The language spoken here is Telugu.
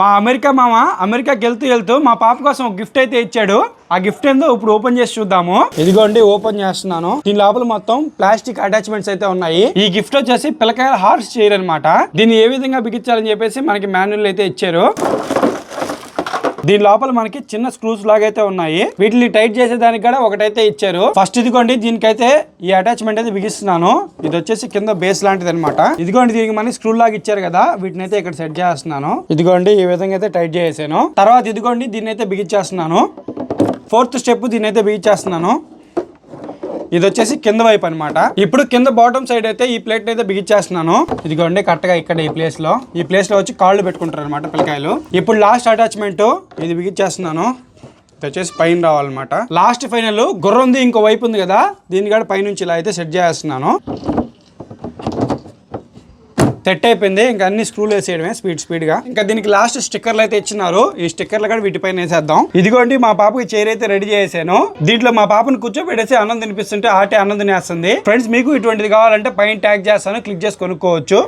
మా అమెరికా మామ అమెరికాకి వెళ్తూ వెళ్తూ మా పాప కోసం ఒక గిఫ్ట్ అయితే ఇచ్చాడు. ఆ గిఫ్ట్ ఏందో ఇప్పుడు ఓపెన్ చేసి చూద్దాము. ఇదిగోండి ఓపెన్ చేస్తున్నాను. దీని లోపల మొత్తం ప్లాస్టిక్ అటాచ్మెంట్స్ అయితే ఉన్నాయి. ఈ గిఫ్ట్ వచ్చేసి పిల్లకాయల హార్స్ చేయరు అనమాట దీన్ని ఏ విధంగా బిగించాలని చెప్పేసి మనకి మాన్యువల్ అయితే ఇచ్చారు. దీని లోపల మనకి చిన్న స్క్రూస్ లాగా అయితే ఉన్నాయి. వీటిని టైట్ చేసేదానికి కూడా ఒకటైతే ఇచ్చారు. ఫస్ట్ ఇదిగోండి దీనికైతే ఈ అటాచ్మెంట్ అయితే బిగిస్తున్నాను. ఇది వచ్చేసి కింద బేస్ లాంటిది అనమాట ఇదిగోండి దీనికి మనకి స్క్రూ లాగా ఇచ్చారు కదా వీటిని అయితే ఇక్కడ సెట్ చేస్తున్నాను. ఇదిగోండి ఈ విధంగా అయితే టైట్ చేసాను తర్వాత ఇదిగోండి దీన్ని అయితే బిగించేస్తున్నాను ఫోర్త్ స్టెప్ దీన్ని అయితే బిగించేస్తున్నాను ఇది వచ్చేసి కింద వైపు అనమాట ఇప్పుడు కింద బాటమ్ సైడ్ అయితే ఈ ప్లేట్ అయితే బిగించేస్తున్నాను ఇదిగోండి కరెక్ట్గా ఇక్కడ ఈ ప్లేస్లో. ఈ ప్లేస్లో వచ్చి కాళ్ళు పెట్టుకుంటారు అనమాట పిల్లకాయలు. ఇప్పుడు లాస్ట్ అటాచ్మెంట్ ఇది బిగించేస్తున్నాను వచ్చేసి పైన రావాలన్నమాట. లాస్ట్ ఫైనల్ గుర్రంది ఇంకో వైపు ఉంది కదా. దీన్ని కూడా పైనుంచి ఇలా అయితే సెట్ చేస్తున్నాను. సెట్ అయిపోయింది. ఇంకా అన్ని స్క్రూలు వేసేయడమే స్పీడ్ స్పీడ్గా. ఇంకా దీనికి లాస్ట్ స్టిక్కర్లు అయితే ఇచ్చినారు. ఈ స్టిక్కర్లు కూడా వీటిపైన వేసేద్దాం. ఇదిగోండి మా పాపకి చైర్ అయితే రెడీ చేసాను దీంట్లో మా పాపను కూర్చోబెట్టేసి అన్నం తినిపిస్తుంటే ఆటే అన్నం తినేస్తుంది ఫ్రెండ్స్ మీకు ఇటువంటిది కావాలంటే పైన ట్యాగ్ చేస్తాను. క్లిక్ చేసి కొనుక్కోవచ్చు.